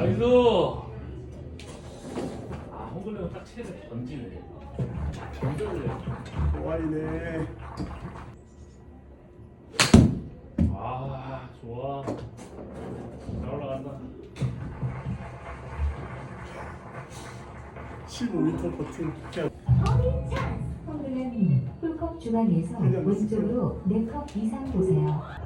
나이스. 아 홍글레는 딱 체를 던지네. 던져올래. 좋아이네. 아 좋아. 잘 올라간다. 15m 버튼. 황글라님 꿀컵 중앙에서 왼쪽으로 4컵 이상 보세요.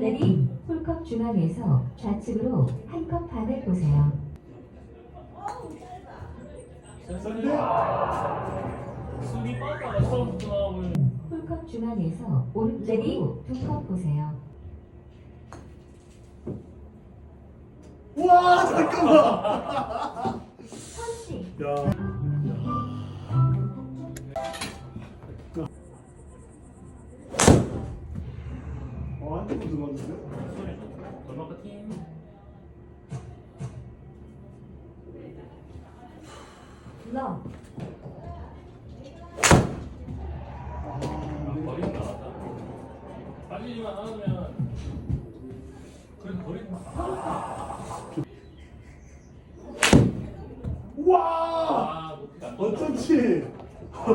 황글라님 꿀컵 중앙에서 좌측으로 한 컵 반을 보세요. 처음부터 나오면 꿀컵 중앙에서 오른쪽으로 두 컵 보세요. 와 잠깐만. 야.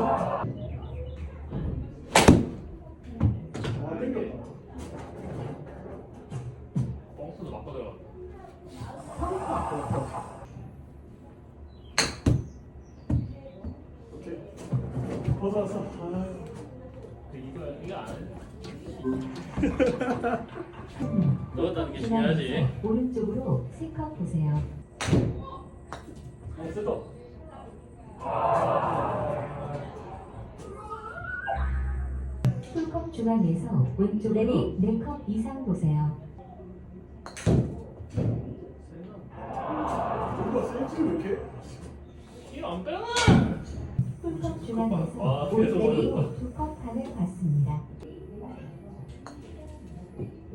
아. 넣었다는 게 중요하지. 오른쪽으로 세컵 보세요. 안 쓰다. 꿀컵 중앙에서 왼쪽으로 4컵 이상 보세요. 뭔가 센치 왜 이렇게? 이안 빼나? 꿀컵 중앙에서 아, 오른쪽으로 올렸다. 두컵 반을 받습니다.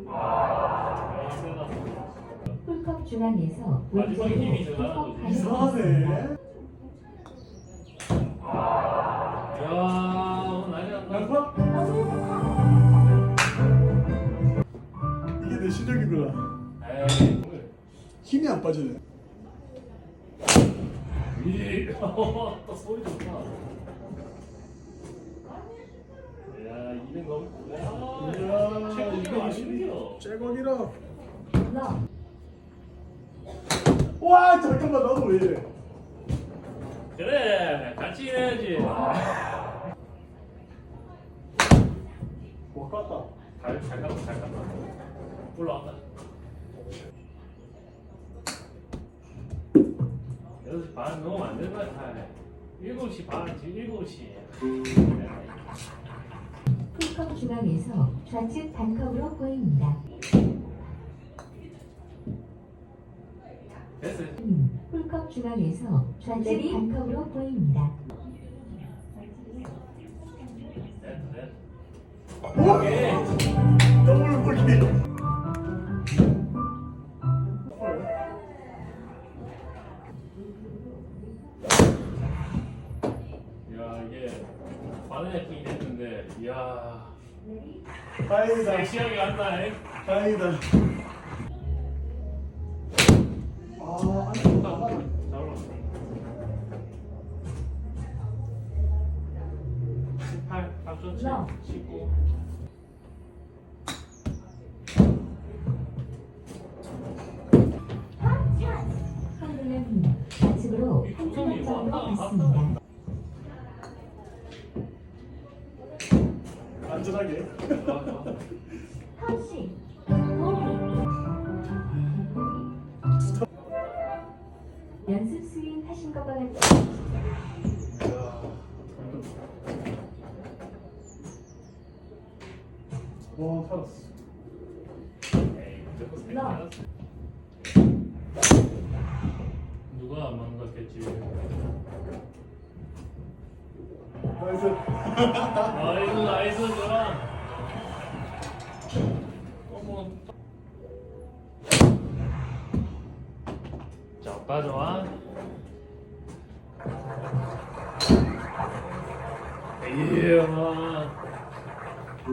아, 세다. 꿀컵 중앙에서 왼쪽으로 들어가는 두컵 거지. 반을 받습니다. 이상하네. 야, 오늘 난리 났다. 에이, 오늘 힘이 안 빠지네. 이, 또 소리 좋다. 야, 200 넘. 야, 이야, 최고기가 아니에요. 째거기라. 러 와, 잠깐만, 나도 왜 이래? 그래, 같이 해야지. 못 갔다. 잘, 잘 갔다, 잘 갔다. 올라왔다. 반 넘으면 안 되는 거야, 다. 7시 반, 지금 7시. 꿀컵 중앙에서 좌측 단컵으로 보입니다. 됐어. 음, 꿀컵 중앙에서 좌측 단컵으로 보입니다. 됐어, 됐어. 오! 오케이. 더블 볼기. 다행이다. 섹시하게 간다, 잉? 다행이다. 아, 잘 올라왔어. 18, 8초 러. 19. 황글라님 좌측으로 한컵 정도 받습니다. 좋아. 컵씩 연습 스윙 하신 것과 같이 와, 살았어. 알았어. 누가 거겠지. 나이스. 나이스, 나이스, 저랑. 어머. 자, 오빠 좋아. 이야.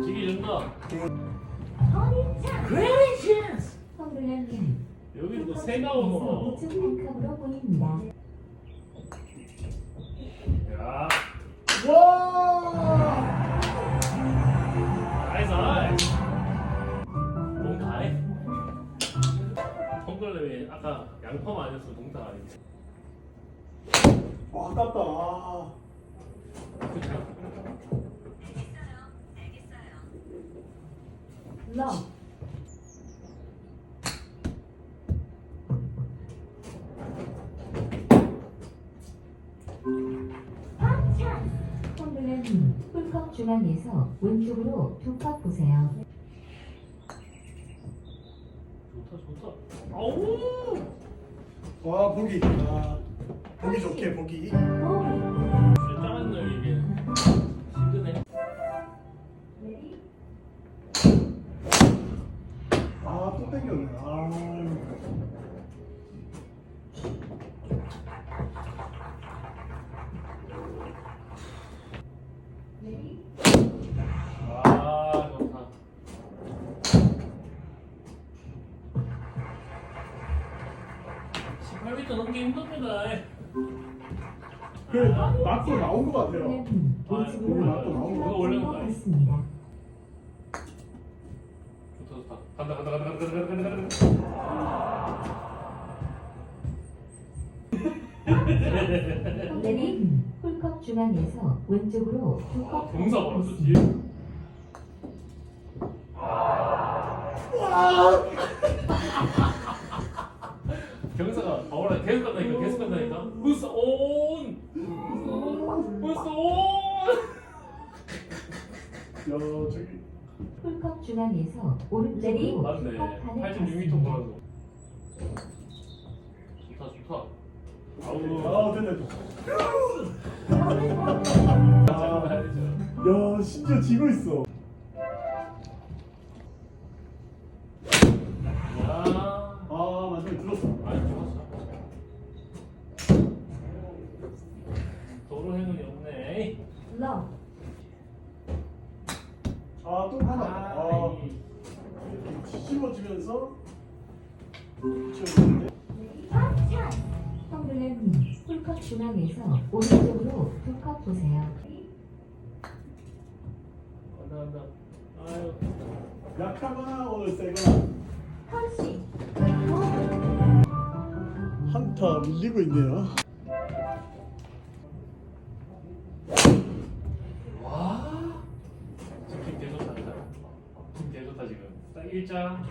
지기 준다. 펑블런님 여기 또 새가 오노. 우측 한 컵으로 보입니다. 양펌 아니었어 동타 아니지. 와, 아깝다. 아. 러 펑블런님 홀컵 중앙에서 왼쪽으로 두컵 보세요. 좋다 좋다. 아우. 와, 보기. 아, 보기 좋게, 보기. 짜증 나 이게. 힘드네. 아, 또 땡겼네. 아. 아 넘기 힘듭니다. 그, 맞고 나온 것 같아요. 펑블런님 아, 왼쪽으로 오늘 맞고 나온 거. 있습니다. 좋다 좋다. 간다 간다 간다 간다 간다 간다 간다. 펑블런님 홀컵 중앙에서 왼쪽으로 두 아, 컵 동사 벌었어. 뒤에. 중앙에서 오른쪽으로 맞네. 두컵 반을 8.6m 갔습니다. 보라고. 좋다 좋다. 아우. 아, 됐네. 잘 봐야죠. 야, 심지어 지고 있어. 중앙에서 오른쪽으로 두컵 보세요. 간다 간다. 아유. 약하거나 오늘 세거나. 펀치 한타 밀리고 있네요. 와. 지금. 딱.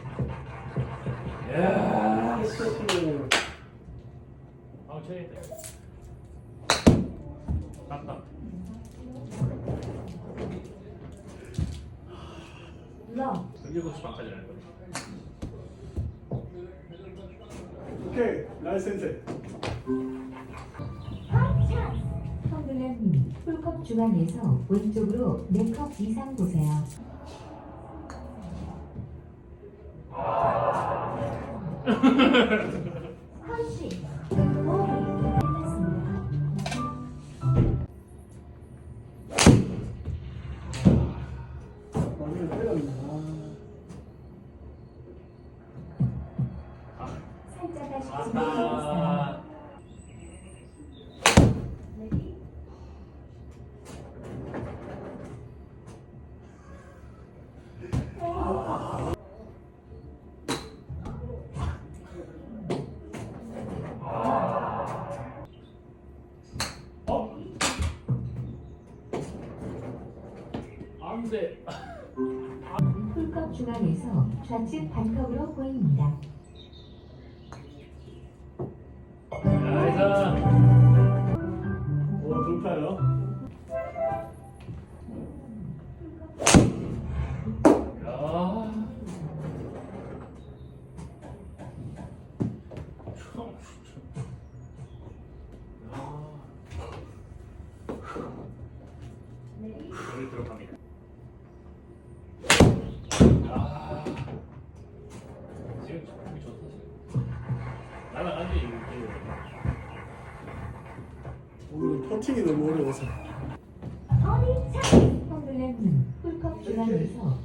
아우 쳐야겠다. 맞다. 러 일곱 시 반까지 하는 거지. 오케이, 라이센스. 홀컵 중앙에서 왼쪽으로 네컵 이상 보세요. 펀치 안 돼. 홀컵 중앙에서 좌측 반컵으로 보입니다.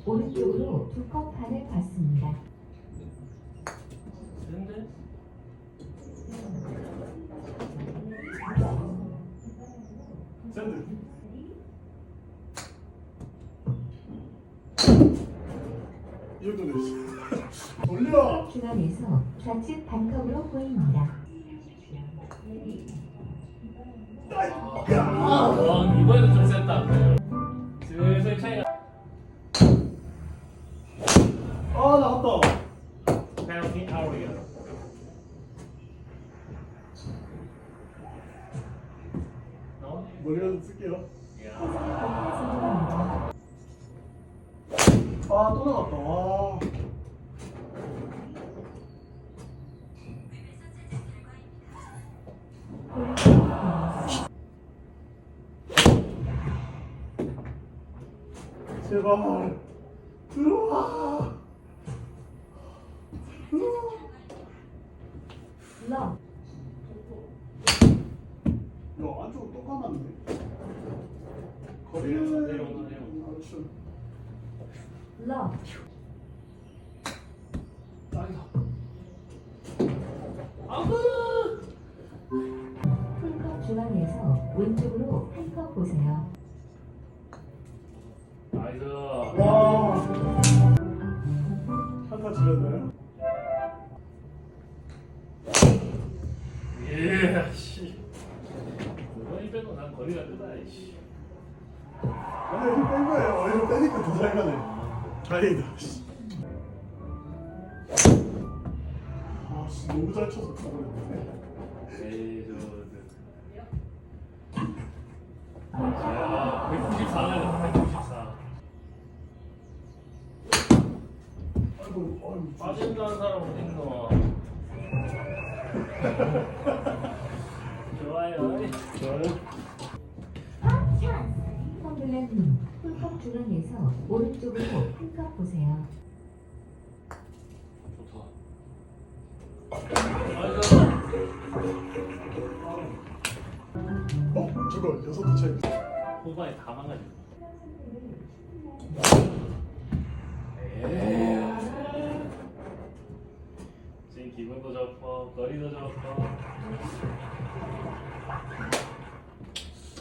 오른쪽으로 두 컵 반을 받습니다. 샌드. 이것도 내 돌려. 중앙에서 좌측 반컵으로 보입니다. 아 이번에도 좀 셌다 슬슬 차이가 아아또 나왔다. 와. 제발 들어와. 들어와. 러야 안쪽으로 또 감았네. 거리는 내려온다, 내려온다. 그렇죠. 러 아우 홀컵 중앙에서 왼쪽으로 한컵 보세요. 거리가 뜨다, 이씨. 아니 이거 뺀 거예요. 이거 빼니까 더 잘 가네. 다행이다. 씨. 아, 씨, 너무 잘 쳐서 가버렸네. 에이, 저, 저. 야, 194는 194. 아이고, 아이고. 빠진다는 사람 어딨노? 좋아요. 좋아요. 홀컵 중앙에서 오른쪽으로 한컵 보세요. 어, 거리도 좋고.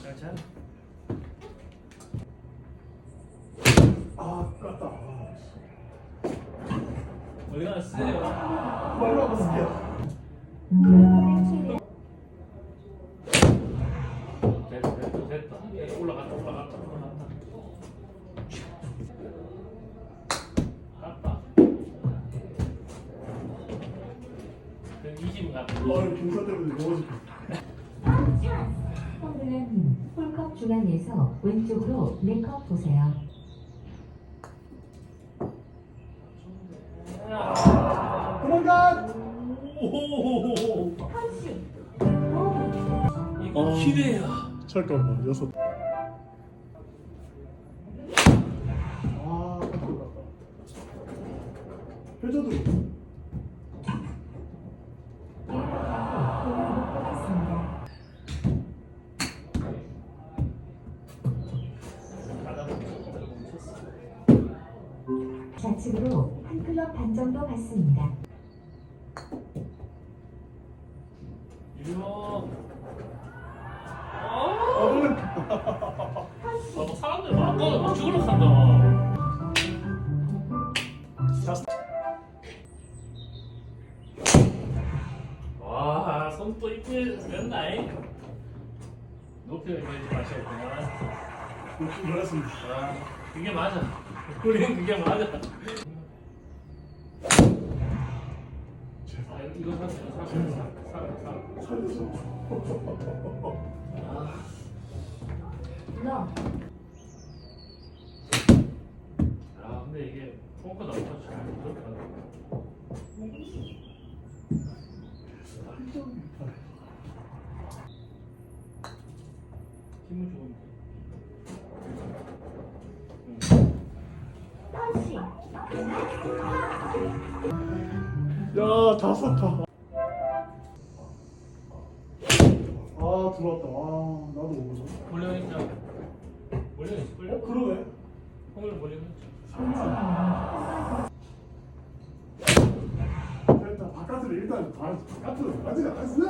괜찮아. 아, 깠다. 아, 씨. 우리가 쓰세요. 빨리 한번 쓸게요. 홀컵의 최대 됐다, 됐다, 됐다. 올라갔다, 올라갔다, 올라갔다. 갔다. 그 20은 갔다. 아, 경사 때문에 넘어질게. 펑블렌님 홀컵 중앙에서 왼쪽으로 네컵 보세요. 도 이거 기회야. 잠깐만, 여섯. 아. 좌측으로 한 클럽 반 정도 받습니다. 욕심 놀랐습니다. 아, 그게 맞아. 우리는 그게 맞아. 아, 이거 사세요. 사세요. 사, 사, 사. 살려줘. 아, 러 아, 근데 이게 펑크도 안 맞춰. 그렇게. 힘 야, 다 썼다. 아, 들어왔다. 아, 나도 오거든. 올려있죠. 원래는 어. 그러네. 홍을 원래는 일단 바깥으로 일단 바, 바깥으로 바깥으로 바깥으로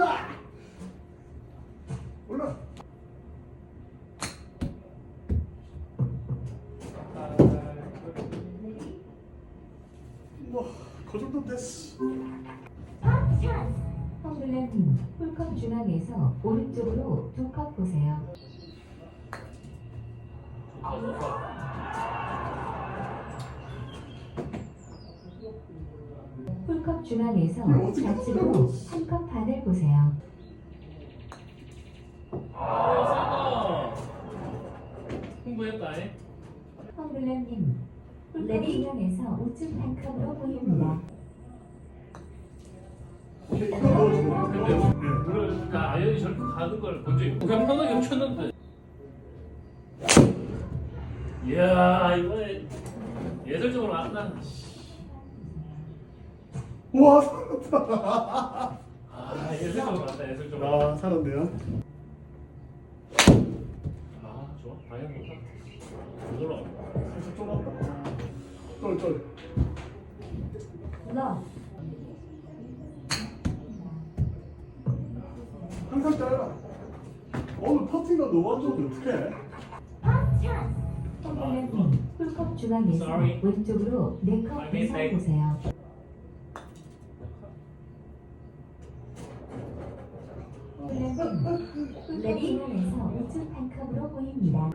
올라. 뭐 그 정도 됐어. 헝블렌님 홀컵 중앙에서 오른쪽으로 두 컵 보세요. 홀컵 중앙에서 좌측으로. 한 컵 반을 보세요. 아. 홍보했다. 잉? 헝블렌님 홀컵 중앙에서 우측 한 컵으로 보입니다. 이거 넣어주고. 근데 네. 물을 다 아연이 저렇게 가는 걸 본 적이 없고 그냥 편하게 쳤는데. 이야 이번에 예술적으로 안나. 와 살았다. 아 예술적으로 안다 예술적으로. 아 살았네요. 아 좋아 방향 좋다. 이걸로. 살짝 쫄았다. 쫄 쫄. 러 항상 짧아. 오늘 퍼팅가 너무 안 좋은데 어떡해? 홀컵 중앙에서 Sorry. 왼쪽으로 네컵 이상. 보세요. 홀컵 중앙에서 우측 한 컵으로 보입니다.